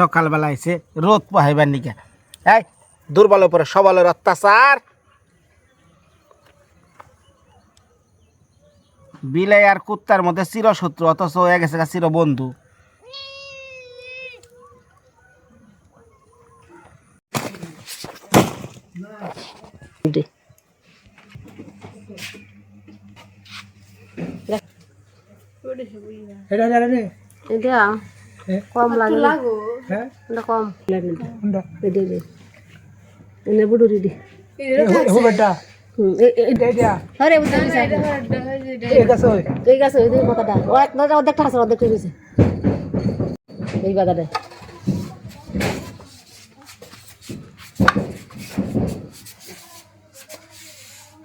সকালবেলা এসে রোদ পাহাইবার নিকে। এই দুর্বল উপরে সবলের অত্যাচার। বিলাই আর কুত্তার মধ্যে চিরশত্রু অথচ হয়ে গেছে গা চির বন্ধু এটা? কম লাগে। হ্যাঁ কম এনে বুড়ো হো বেটা বুঝতে দিছে এই ওই কথাটা ও এক অর্ধেকটা আছে অর্ধেকটা গেছে এই বাগানে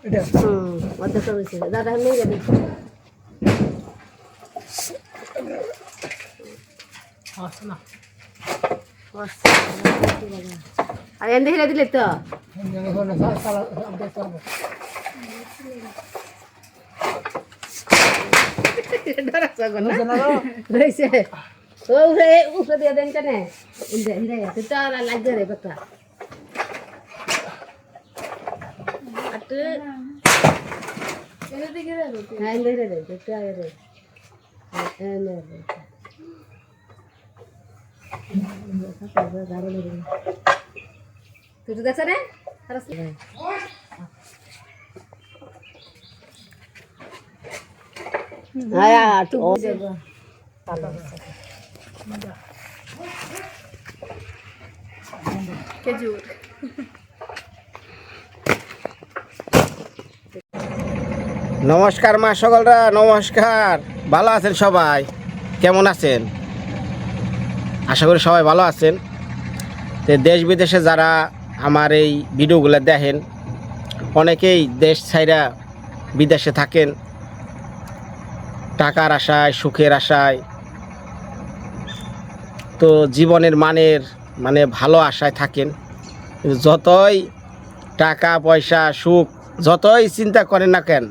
এটা হুম অর্ধেকটা গেছে দাদা নিয়ে যাবি আসনা আর এনে হিরে দিলে তো। জানে তুই রে নমস্কার মা সকলরা নমস্কার। ভালো আছেন সবাই? কেমন আছেন? আশা করি সবাই ভালো আছেন। তো দেশ বিদেশে যারা আমার এই ভিডিওগুলো দেখেন, অনেকেই দেশ ছাইরা বিদেশে থাকেন। টাকার আশায়, সুখের আশায়, তো জীবনের মানের মানে ভালো আশায় থাকেন। যতই টাকা, পয়সা, সুখ, যতই চিন্তা করেন না কেন,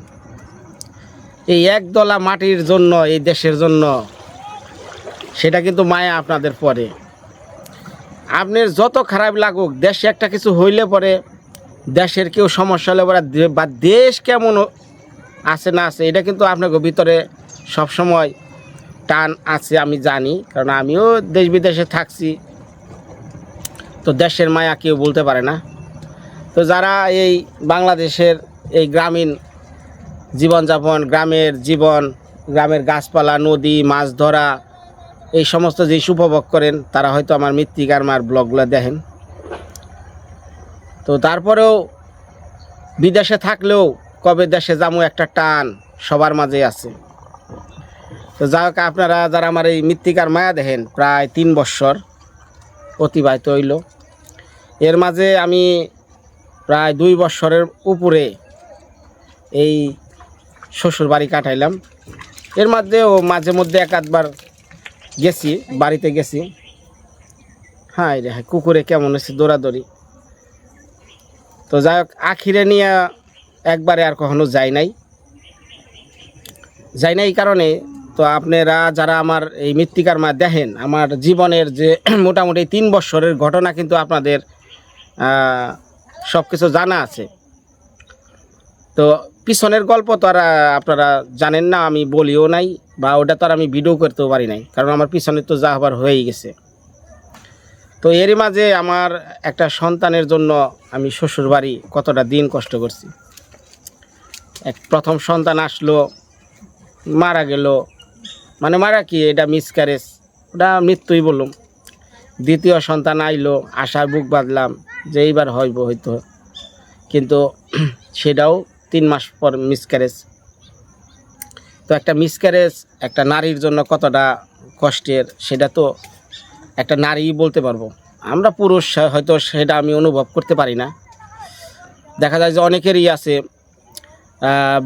এই একদলা মাটির জন্য, এই দেশের জন্য সেটা কিন্তু মায়া আপনাদের পরে। আপনার যত খারাপ লাগুক, দেশে একটা কিছু হইলে পরে দেশের কেউ সমস্যা হলে পরে বা দেশ কেমন আছে না আছে, এটা কিন্তু আপনাকে ভিতরে সবসময় টান আছে আমি জানি, কারণ আমিও দেশ বিদেশে থাকছি। তো দেশের মায়া কেউ বলতে পারে না। তো যারা এই বাংলাদেশের এই গ্রামীণ জীবনযাপন, গ্রামের জীবন, গ্রামের গাছপালা, নদী, মাছ ধরা এই সমস্ত যে উপভোগ করেন, তারা হয়তো আমার মৃত্তিকার মার ব্লগগুলো দেখেন। তো তারপরেও বিদেশে থাকলেও কবে দেশে যাব একটা টান সবার মাঝে আছে। তো যাই হোক, আপনারা যারা আমার এই মৃত্তিকার মায়া দেখেন, প্রায় তিন বৎসর অতিবাহিত হইল। এর মাঝে আমি প্রায় দুই বৎসরের উপরে এই শ্বশুর বাড়ি কাটাইলাম। এর মধ্যেও মাঝে মধ্যে এক আধবার গেছি, বাড়িতে গেছি। হ্যাঁ রে হ্যাঁ কুকুরে কেমন হয়েছে, দৌড়াদৌড়ি। তো যাই হোক, আখিরে নিয়ে একবারে আর কখনো যাই নাই। যাই নাই এই কারণে, তো আপনারা যারা আমার এই মৃত্তিকার মা দেখেন, আমার জীবনের যে মোটামুটি তিন বছরের ঘটনা কিন্তু আপনাদের সব কিছু জানা আছে। তো পিছনের গল্প তো আর আপনারা জানেন না, আমি বলিও নাই বা ওটা তো আর আমি ভিডিও করতেও পারি নাই, কারণ আমার পিছনে তো যা হবার হয়েই গেছে। তো এরই মাঝে আমার একটা সন্তানের জন্য আমি শ্বশুর বাড়ি কতটা দিন কষ্ট করছি। এক প্রথম সন্তান আসলো, মারা গেল মানে মারা কি, এটা মিসক্যারেজ ওটা মৃত্যুই বললাম দ্বিতীয় সন্তান আইলো আশায় বুক বাঁধলাম যে এইবার হইব হয়তো। কিন্তু সেটাও তিন মাস পর মিসক্যারেজ তো একটা মিসক্যারেজ একটা নারীর জন্য কতটা কষ্টের, সেটা তো একটা নারীই বলতে পারব। আমরা পুরুষ, হয়তো সেটা আমি অনুভব করতে পারি না। দেখা যায় যে অনেকেরই আছে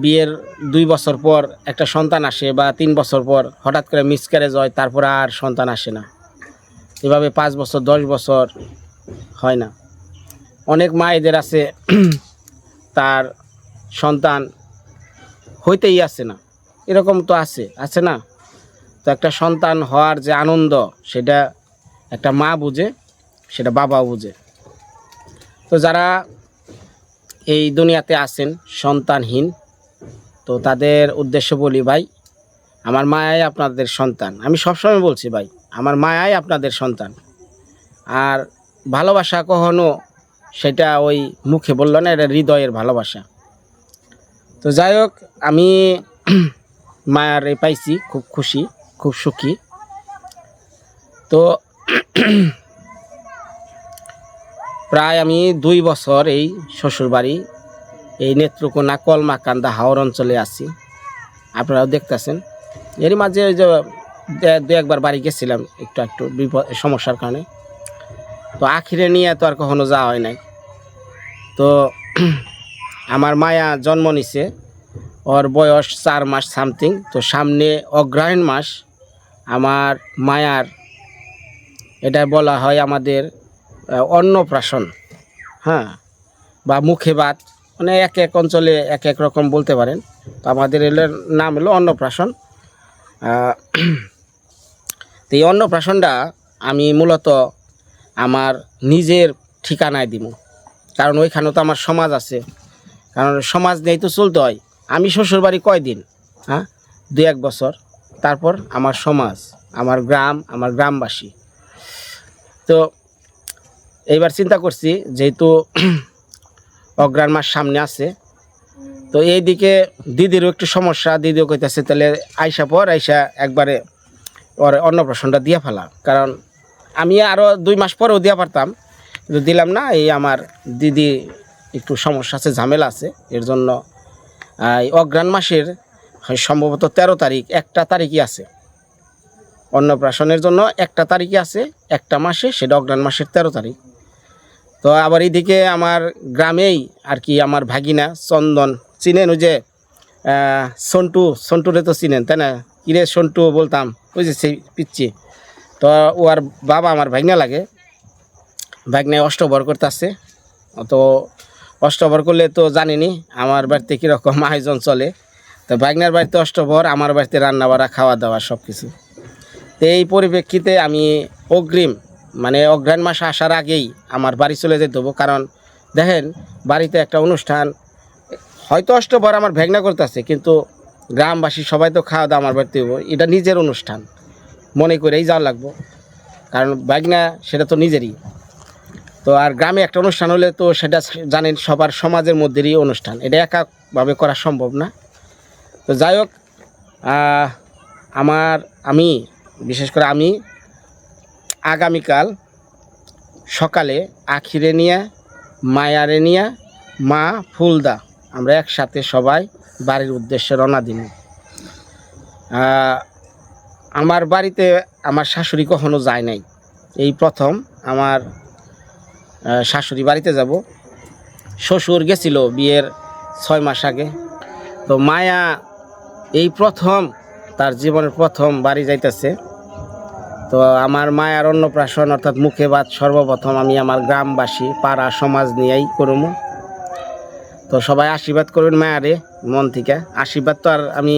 বিয়ের দুই বছর পর একটা সন্তান আসে বা তিন বছর পর হঠাৎ করে মিসক্যারেজ হয়, তারপর আর সন্তান আসে না। এভাবে পাঁচ বছর, দশ বছর হয় না। অনেক মায়েদের আছে, তার সন্তান হইতেই আসে না। এরকম তো আছে আছে না? তো একটা সন্তান হওয়ার যে আনন্দ, সেটা একটা মা বুঝে, সেটা বাবাও বুঝে। তো যারা এই দুনিয়াতে আছেন, সন্তানহীন, তো তাদের উদ্দেশ্য বলি, ভাই, আমার মায়াই আপনাদের সন্তান। আমি সবসময় বলছি, ভাই, আমার মায়াই আপনাদের সন্তান। আর ভালোবাসা কখনো সেটা ওই মুখে বলল না, এটা হৃদয়ের ভালোবাসা। তো যাই হোক, আমি মায়ার পাইছি, খুব খুশি, খুব সুখী। তো প্রায় আমি দুই বছর এই শ্বশুরবাড়ি, এই নেত্রকোনা কলমাকান্দা হাওর অঞ্চলে আছি। আপনারাও দেখতেছেন। এরই মাঝে ওই যে দু একবার বাড়ি গেছিলাম, একটু একটু বিপদ, সমস্যার কারণে। তো আখিরে নিয়ে তো আর কখনো যাওয়া হয় নাই। তো আমার মায়া জন্ম নিছে। ওর বয়স চার মাস সামথিং। তো সামনে অগ্রহায়ণ মাস। আমার মায়ার, এটা বলা হয় আমাদের অন্নপ্রাশন। হ্যাঁ বা মুখে ভাত মানে এক এক অঞ্চলে এক এক রকম বলতে পারেন। তো আমাদের এলের নাম হলো অন্নপ্রাশন। তো এই অন্নপ্রাশনটা আমি মূলত আমার নিজের ঠিকানায় দিব কারণ ওইখানে তো আমার সমাজ আছে। কারণ সমাজ নিয়েই তো চলতে হয়। আমি শ্বশুরবাড়ি কয়দিন? হ্যাঁ? দু এক বছর। তারপর আমার সমাজ, আমার গ্রাম, আমার গ্রামবাসী। তো এইবার চিন্তা করছি, যেহেতু অগ্রাণ মাস সামনে আছে, তো এই দিকে দিদিরও একটু সমস্যা, দিদিও কইতেছে, তাহলে আইসা পর, আইসা একবারে ওর অন্নপ্রাশনটা দিয়ে ফেলা। কারণ আমি আরও দুই মাস পরেও দিয়ে পারতাম। কিন্তু দিলাম না, এই আমার দিদি একটু সমস্যা আছে, ঝামেলা আছে। এর জন্য অগ্রাণ মাসের সম্ভবত তেরো তারিখ, একটা তারিখই আছে। অন্নপ্রাশনের জন্য একটা তারিখই আছে, একটা মাসে, সেটা অগ্রাণ মাসের তেরো তারিখ। তো আবার এইদিকে আমার গ্রামেই আর কি আমার ভাগিনা চন্দন চিনেন, ওই যে সন্টু, সন্টুরে তো চিনেন, তাই না? কিরে সন্টু বলতাম, ওই যে সেই পিচ্ছি তো ও আর বাবা, আমার ভাগনা লাগে। ভাগনায় অষ্টভর করতেছে। তো অষ্টভর করলে তো জানিনি, আমার বাড়িতে কীরকম আয়োজন চলে। তো ভাগনার বাড়িতে অষ্টভর আমার বাড়িতে রান্না বাড়া খাওয়া দাওয়া সব কিছু তো এই পরিপ্রেক্ষিতে আমি অগ্রিম মানে অগ্রাণ মাস আসার আগেই আমার বাড়ি চলে যেতে হব। কারণ দেখেন, বাড়িতে একটা অনুষ্ঠান, হয়তো অষ্টভর আমার ভেগনা করতেছে, কিন্তু গ্রামবাসী সবাই তো খাওয়া দাওয়া আমার বাড়িতে হব। এটা নিজের অনুষ্ঠান, মনে করেই যাওয়া লাগবো। কারণ ভাগনা, সেটা তো নিজেরই। তো আর গ্রামে একটা অনুষ্ঠান হলে তো সেটা জানেন সবার সমাজের মধ্যেরই অনুষ্ঠান। এটা একাভাবে করা সম্ভব না। তো যাই হোক আমার আমি, বিশেষ করে আমি, আগামীকাল সকালে আখিরে নিয়ে, মায়ারে নিয়ে, মা ফুলদা, আমরা একসাথে সবাই বাড়ির উদ্দেশ্যে রওনা দিন আমার বাড়িতে আমার শাশুড়ি কখনো যায় নাই। এই প্রথম আমার শাশুড়ি বাড়িতে যাব। শ্বশুর গেছিল বিয়ের ছয় মাস আগে। তো মায়া এই প্রথম, তার জীবনের প্রথম বাড়ি যাইতেছে। তো আমার মায়ার অন্নপ্রাশন অর্থাৎ মুখে ভাত সর্বপ্রথম আমি আমার গ্রামবাসী, পাড়া, সমাজ নিয়েই করব তো সবাই আশীর্বাদ করবেন মায়ারে মন থেকে। আশীর্বাদ তো আর আমি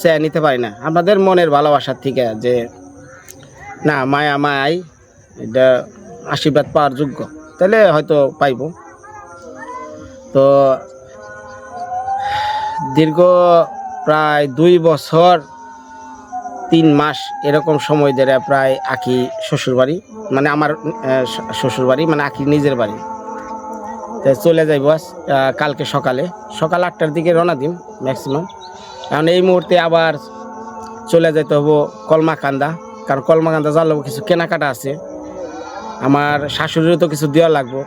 চেয়ে নিতে পারি না। আপনাদের মনের ভালোবাসার থেকে যে, না, মায়া মায়াই, এটা আশীর্বাদ পাওয়ার যোগ্য। তাহলে হয়তো পাইব। তো দীর্ঘ প্রায় দুই বছর তিন মাস এরকম সময় ধরে প্রায় আঁকি শ্বশুরবাড়ি মানে আমার শ্বশুরবাড়ি মানে আঁকি নিজের বাড়ি। তো চলে যাইব আজ, কালকে সকালে। সকাল আটটার দিকে রওনা দিন ম্যাক্সিমাম কারণ এই মুহূর্তে আবার চলে যেতে হব কলমাকান্দা কারণ কলমাকান্দা লাগবো কিছু কেনাকাটা আছে। আমার শাশুড়িরও তো কিছু দেওয়া লাগবো।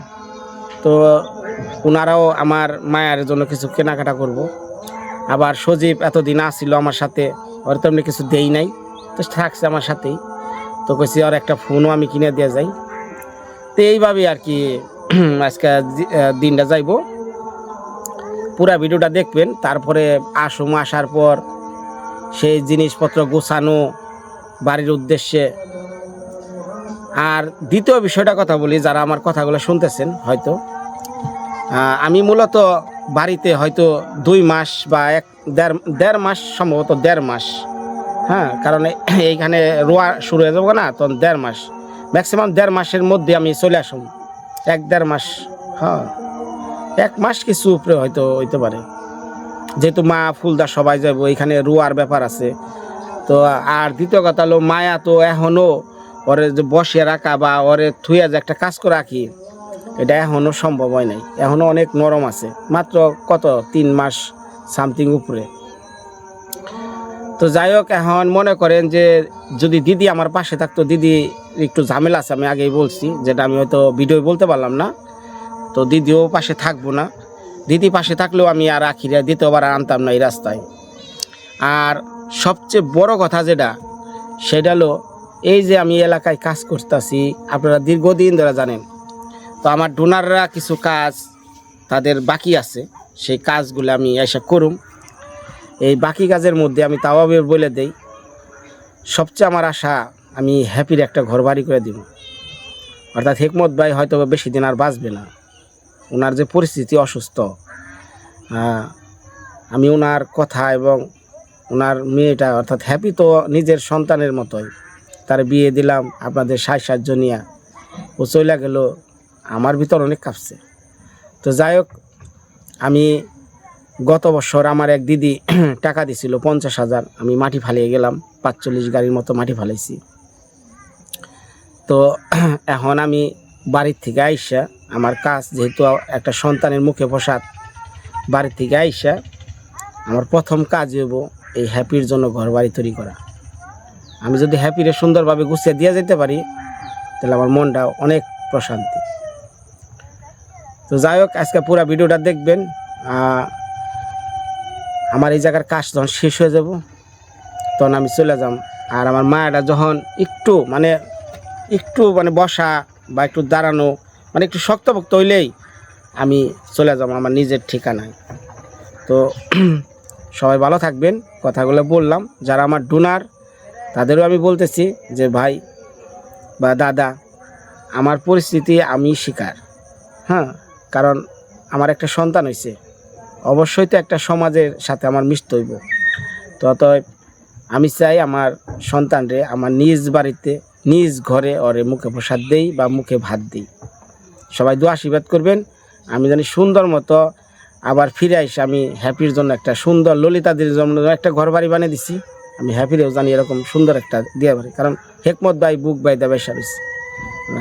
তো ওনারাও আমার মায়ের জন্য কিছু কেনাকাটা করব। আবার সজীব এতদিন আসছিল আমার সাথে, ওর তেমনি কিছু দেই নাই, তো থাকছে আমার সাথেই। তো কইছি, আর একটা ফোনও আমি কিনে দিয়ে যাই। তো এইভাবেই আর কি আজকে দিনটা যাইব। পুরা ভিডিওটা দেখবেন, তারপরে আসুম, আসার পর সেই জিনিসপত্র গোছানো, বাড়ির উদ্দেশ্যে আর দ্বিতীয় বিষয়টা কথা বলি, যারা আমার কথাগুলো শুনতেছেন হয়তো। আমি মূলত বাড়িতে হয়তো দুই মাস বা এক, দেড় দেড় মাস সম্ভবত দেড় মাস হ্যাঁ কারণ এইখানে রোয়া শুরু হয়ে যাব না, তখন দেড় মাস। ম্যাক্সিমাম দেড় মাসের মধ্যে আমি চলে আসুন। এক, দেড় মাস হ্যাঁ এক মাস কিছু উপরে হয়তো হইতে পারে। যেহেতু মা, ফুলদা সবাই যাব এখানে রুয়ার ব্যাপার আছে। তো, আর দ্বিতীয় কথা হলো, মায়া তো এখনও ওরে যে বসিয়ে রাখা বা ওরে থুইয়া যে একটা কাজ করে রাখি, এটা এখনও সম্ভব হয় নাই। এখনও অনেক নরম আছে। মাত্র কত? তিন মাস সামথিং উপরে। তো যাই হোক, এখন মনে করেন যে যদি দিদি আমার পাশে থাকতো, দিদি একটু ঝামেলা আছে, আমি আগেই বলছি, যেটা আমি হয়তো ভিডিও বলতে পারলাম না। তো দিদিও পাশে থাকব না। দিদি পাশে থাকলেও আমি আর আখিরা দ্বিতীয়বার আনতাম না এই রাস্তায়। আর সবচেয়ে বড় কথা যেটা, সেটা হলো এই যে আমি এলাকায় কাজ করতেছি, আপনারা দীর্ঘদিন ধরে জানেন। তো আমার ডোনাররা কিছু কাজ তাদের বাকি আছে, সেই কাজগুলো আমি এসে করুম। এই বাকি কাজের মধ্যে আমি তাও বলে দেই, সবচেয়ে আমার আশা, আমি হ্যাপির একটা ঘর বাড়ি করে দিব। অর্থাৎ হেকমত ভাই হয়তো বেশি দিন আর বাঁচবে না। ওনার যে পরিস্থিতি অসুস্থ আমি ওনার কথা এবং ওনার মেয়েটা অর্থাৎ হ্যাপি তো নিজের সন্তানের মতোই। তার বিয়ে দিলাম আপনাদের সাজ সাহায্য নিয়ে। ও চলে গেল, আমার ভিতর অনেক কাঁপছে। তো যাই হোক, আমি গত বছর আমার এক দিদি টাকা দিছিল পঞ্চাশ হাজার। আমি মাটি ফালিয়ে গেলাম, পাঁচচল্লিশ গাড়ির মতো মাটি ফালাইছি। তো এখন আমি বাড়ির থেকে আইসা, আমার কাজ যেহেতু একটা সন্তানের মুখে প্রসাদ, বাড়ির থেকে আইসা, আমার প্রথম কাজ হইব এই হ্যাপির জন্য ঘর বাড়ি তৈরি করা। আমি যদি হ্যাপিরে সুন্দরভাবে গুছিয়ে দিয়ে যেতে পারি, তাহলে আমার মনটা অনেক প্রশান্তি। তো যাই হোক, আজকে পুরো ভিডিওটা দেখবেন আমার এই জায়গার কাজ যখন শেষ হয়ে যাব, তখন আমি চলে যাব আর আমার মায়েরা যখন একটু মানে একটু মানে বসা বা একটু দাঁড়ানো মানে একটু শক্তপোক্ত হইলেই আমি চলে যাব আমার নিজের ঠিকানায়। তো সবাই ভালো থাকবেন। কথাগুলো বললাম। যারা আমার ডোনার তাদেরও আমি বলতেছি যে, ভাই বা দাদা, আমার পরিস্থিতি আমি শিকার। হ্যাঁ কারণ আমার একটা সন্তান হয়েছে অবশ্যই তো একটা সমাজের সাথে আমার মিশতে হইব। অতএব আমি চাই আমার সন্তানরে আমার নিজ বাড়িতে, নিজ ঘরে ওরে মুখে প্রসাদ দেই বা মুখে ভাত দিই। সবাই দু আশীর্বাদ করবেন। আমি জানি সুন্দর মতো আবার ফিরে এসে আমি হ্যাপির জন্য একটা সুন্দর ললিতাদের জন্য একটা ঘর বাড়ি বানিয়ে দিছি। আমি হ্যাপিরেও জানি এরকম সুন্দর একটা দিয়ে পারি কারণ হেকমত বাই বুক বাই দেবে সার্ভিস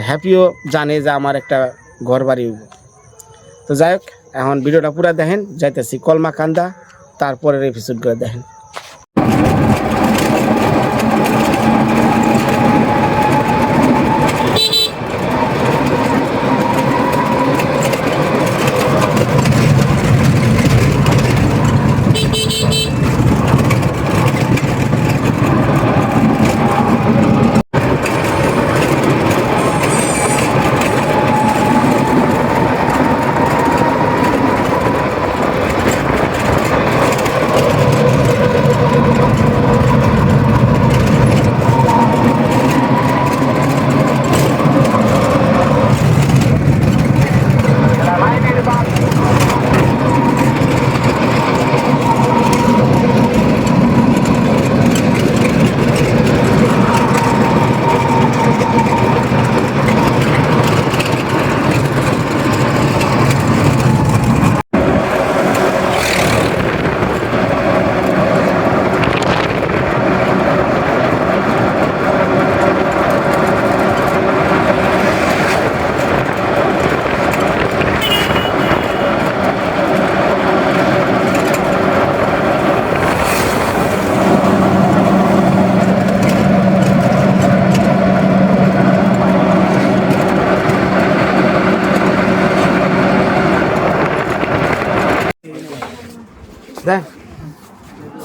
হ্যাপিও জানে যে আমার একটা ঘর বাড়ি হইব। তো যাই হোক, এখন ভিডিওটা পুরা দেখেন, যাইতেছি কলমা কান্দা তারপরের এপিসোডগুলো দেখেন দেখ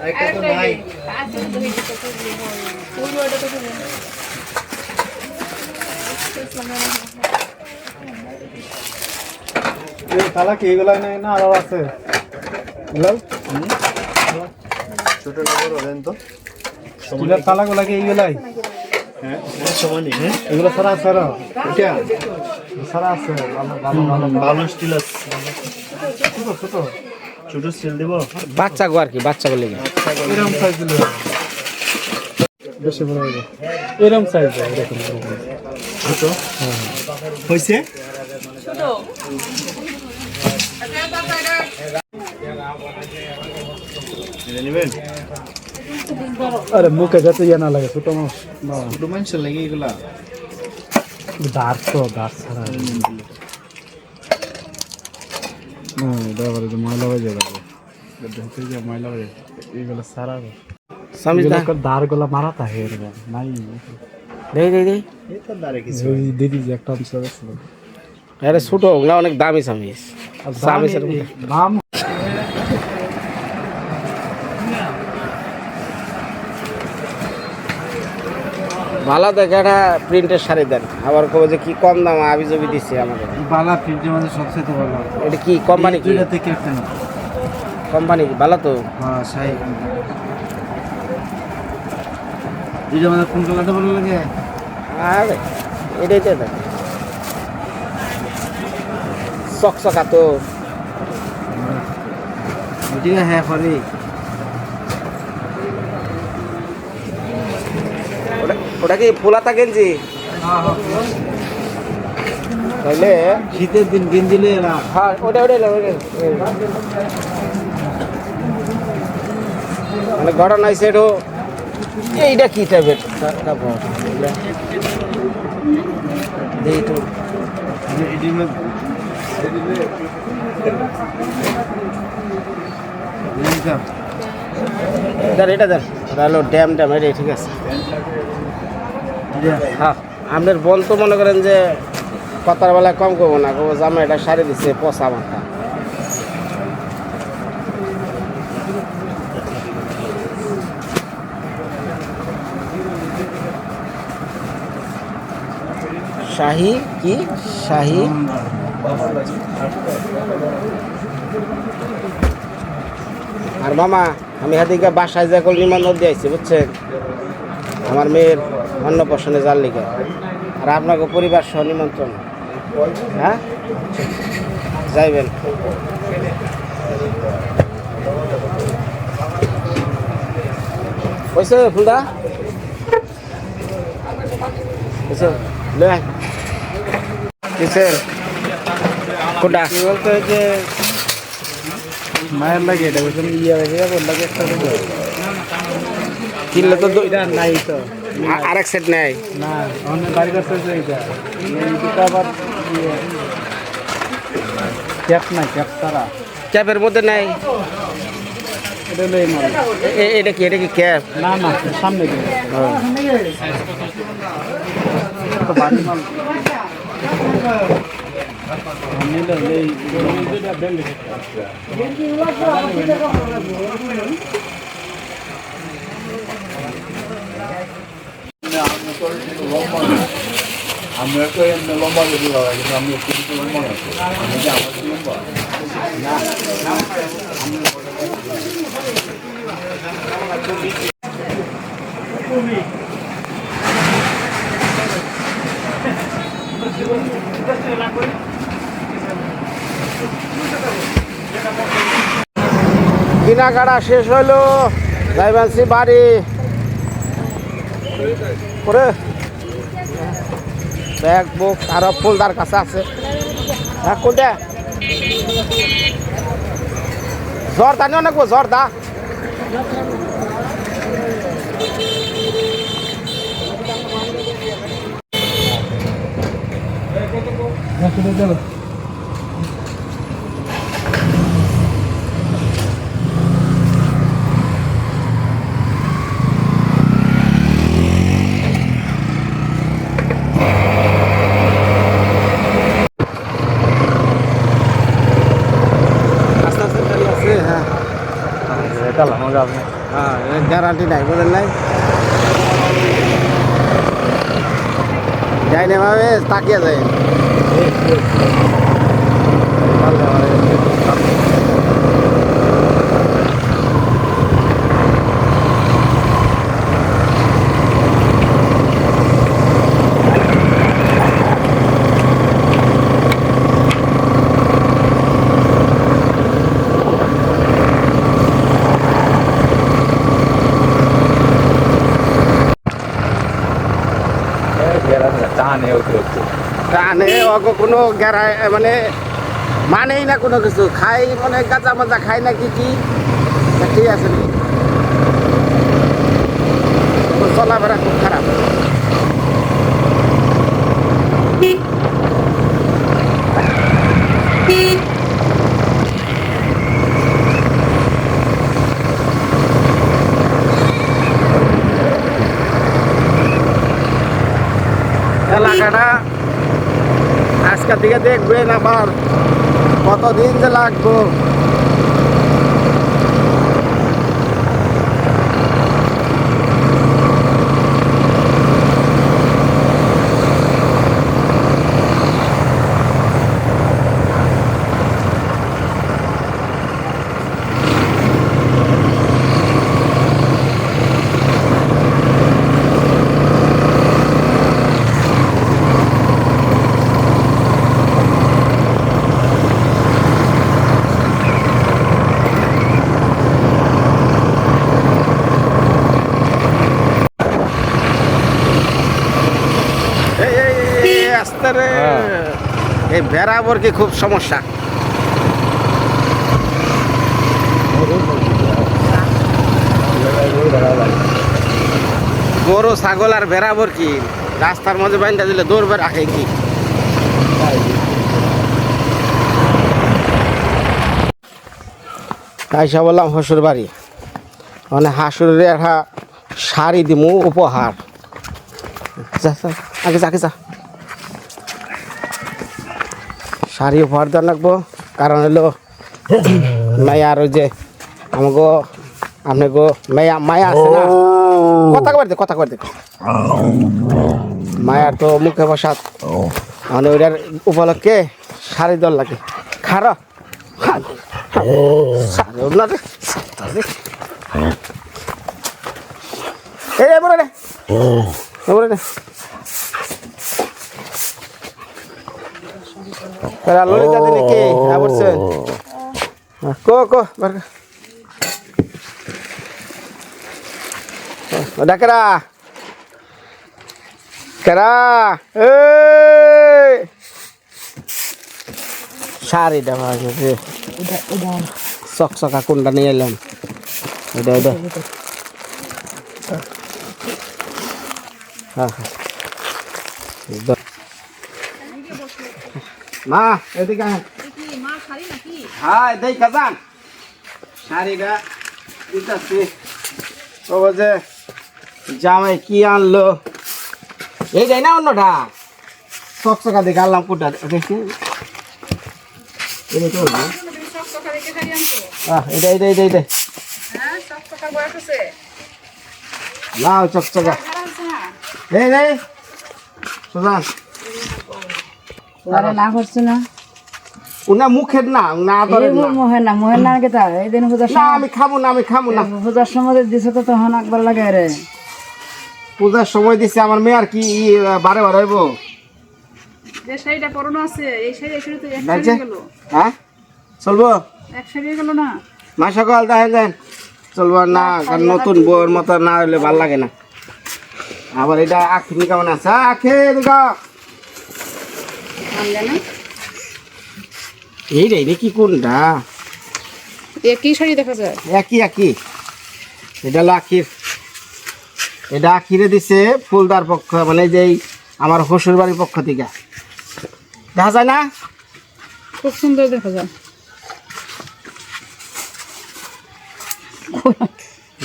আরেকটা শোন তালা কি এগুলো নাই না আরও আছে? এগুলো ছোট নগর হলেন তো। স্টিলের তালাগুলো কি? এইগুলাই? হ্যাঁ সমানই হ্যাঁ এগুলো সারা আছে আরও? এটা? সারা আছে ভালো ভালো ভালো। ভালো স্টিল আছে। ছোট ছোট। ছোট স্টিল দেব। বাচ্চা গো আর কি বাচ্চা গুলি এরকম সাইজ দিলে বেশি বড় হবে এরকম সাইজ এরকম ছোট? হয়েছে এটা আরে মুখে যাতে ইয়ে না লাগে ছোট না ছোট মানুষের লাগে এগুলা। দাঁত তো দাঁত ছাড়া। দেওয়ার যে ময়লা হয়ে যাবে ঢুকে যে ময়লা হয়ে যাবে এইগুলো সারা সামিজ দা দাঁড়গুলা মারা থাকে এরকম নাই। দেই দেই দেই এটা দাঁড়ে কিছু দিদি যে একটা অংশ আছে। আরে ছোট ওগুলা অনেক দামি সামিজ সামিজ ভালো দেখে একটা প্রিন্টের শাড়ি দেন। আবার কবে যে কি কম দাম আবি জবি দিচ্ছে আমাকে। বালা প্রিন্টের মধ্যে সবচেয়ে ভালো। এটা কি কোম্পানি কি? দুইটা থেকে একটা না। কোম্পানি কি? ভালো তো? হ্যাঁ সাই দুইটা মানে কোন কালারটা ভালো লাগে? আরে এটাই তো দেখ। চকচকা তো। ঠিক আছে হ্যাঁ পরে। ওটা কি ফুলাতা গেঞ্জি? তাইলে শীতের দিন গেঞ্জিলে না হ্যাঁ ওটা ওটা ওটা, ওটা। মানে ঘটনা হয়েছে একটু এইটা কি টাইপের এগুলা? দেখি এটা এটা হলো ড্যাম ড্যাম এটাই ঠিক আছে। হ্যাঁ বোন তো মনে করেন যে কথার বেলায় কম করব না করব জামা এটা সারি দিচ্ছে, পচা মাথা। শাহি কি? শাহি? আর মামা, আমি হাতিকা বাসায় যা কল নিমন্ত্রণ দিয়ে আইছি, বুঝছেন? আমার মেয়ের অন্নপ্রাশনে যার লিগে। আর আপনাকে পরিবার সহ নিমন্ত্রণ। হ্যাঁ? যাইবেন। হয়েছে ফুলদা? কোনটা? বলতে যে মায়ের লাগে এটা বলছেন ইয়ে লাগে একটা কিনলে তো দু- নাই তো। আরেক সেট নেই না অনেক বাড়ি করতে হচ্ছে এইটা আবার ইয়ে ক্যাপ নাই ক্যাপ তারা ক্যাপের মধ্যে নেই এটা এটা কি এটা কি ক্যাপ না না সামনে আমরা তো এমনি লম্বা বেশি লাগা কিন্তু আমি একটু লম্বা না আমি যে আমার লম্বা শেষ হলো বাড়ি। করে। ব্যাগ বুক আরও ফুলদার কাছে আছে। হ্যাঁ কোনটা? জর্দা নিও না গো জর্দা আস্তে আস্তে গাড়ি আছে হ্যাঁ লাগাবো আপনি হ্যাঁ গ্যারান্টি নাই বলেন নাই? ডাইনে ভাবে তাকিয়ে যায় কানে অগ কোনো গ্যারাই মানে মানেই না কোনো কিছু। খাই মানে গাঁজা মাজা খাই না কি? কি ঠিক আছে। চলাফেরা খুব খারাপ। আজকের দিকে দেখবেন আবার কতদিন যে লাগবো এই এই, এই, এই, আস্তে রে বেড়াবর কি খুব সমস্যা? গরু, ছাগল আর বেড়াবর কি? রাস্তার মধ্যে বাইন্দা দিলে দৌড়বে, রাখে কি? আইসা বললাম হসুর বাড়ি। মানে হাসুরের একটা শাড়ি দিমু, উপহার। আগে যা আগে যা। শাড়ি উপহার দেওয়া লাগবো। কারণ হলো, মায়া আর যে আমাকে আপনি গো মায়া মায়া আছে না? কথা কবার দে, কথা কবার দে। মায়ার তো মুখে বসাত মানে ওইটার উপলক্ষে শাড়ি দল লাগে। খারো। এই বলে রে। বলে রে। Para lori jadi niki, oh. abursen. Ko nah, ko, barka. Ada oh, kera. Kera. Hei. Sari dah masuk. Udah udah. Sok sok aku udah nih. Udah udah. Ah. ah. Udah. মা, এদিকে। হ্যাঁ দেই কাজান শাড়িটা যে জামাই কি আনলো? এই যাই না অন্যটা? চকচকা দেখে আনলাম কোটা। দেখি। চকচকা। এই রে আরে না করছে না। উনা মুখের না না না। না এই দিন পূজার না আমি খাব না আমি খাব না। পূজার সময় দিছে তো তখন একবার লাগে রে। পূজার সময় দিছে আমার মেয়ে আর কি বারে বারে হইব। যে শাড়িটা পরানো আছে এই শাড়ি এই শাড়ি তো এক শাড়ি গেল। হ্যাঁ? চলবো? এক শাড়ি গেল না? মা সকাল দেখেন। যান চলবো না কারণ নতুন বউয়ের মতো না হলে ভালো লাগে না। আবার এটা আখি কেমন আছে। আখে দেখা এই রে এটা কি কোনটা? এ কি শাড়ি দেখা যায়? একই একই। এটা হলো আখির। এটা আখিরে দিছে ফুলদার পক্ষ মানে যেই আমার শ্বশুর বাড়ির পক্ষ থেকে। দেখা যায় না? খুব সুন্দর দেখা যায়।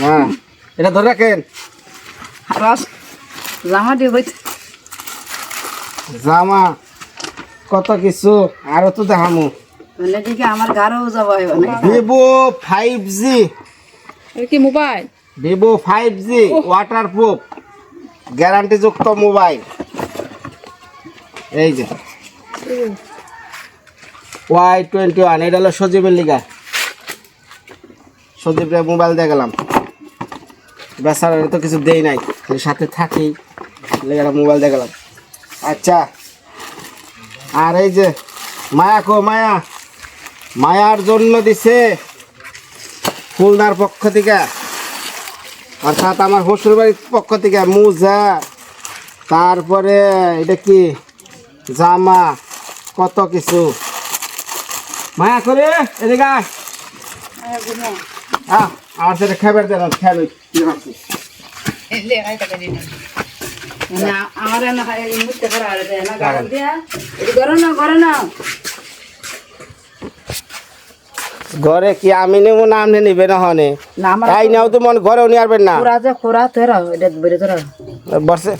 হ্যাঁ এটা ধরে রাখেন। জামা দিয়ে জামা। কত কিছু আরও তো দেখামু। দিকে আমার যাব ভিভো ফাইভ জি কি mobile? Vivo five G waterproof guarantee mobile. এই যে। ওয়াই টোয়েন্টি ওয়ান এটা হলো সজীবের লিগা। সজীবরে মোবাইল দিয়ে গেলাম। বেচার তো কিছু দেই নাই সাথে থাকি লেগে মোবাইল দিয়ে গেলাম। আচ্ছা। আর এই যে মায়া কো মায়া। মায়ার জন্য দিছে খুলনার পক্ষ থেকে। অর্থাৎ আমার শ্বশুর বাড়ির পক্ষ থেকে মুজা। তারপরে এটা কি? জামা কত কিছু। মায়া করে এদিকে আমার সাথে খাবার দেন খাবি আমার না না দিয়া। না না ঘরে কি আমি নেব না আপনি নিবেন না হনে তাই নাও তো মন ঘরেও নিয়ে আসবেন না। খোরা খোরা তোরা বেড়ে তোরা বসে।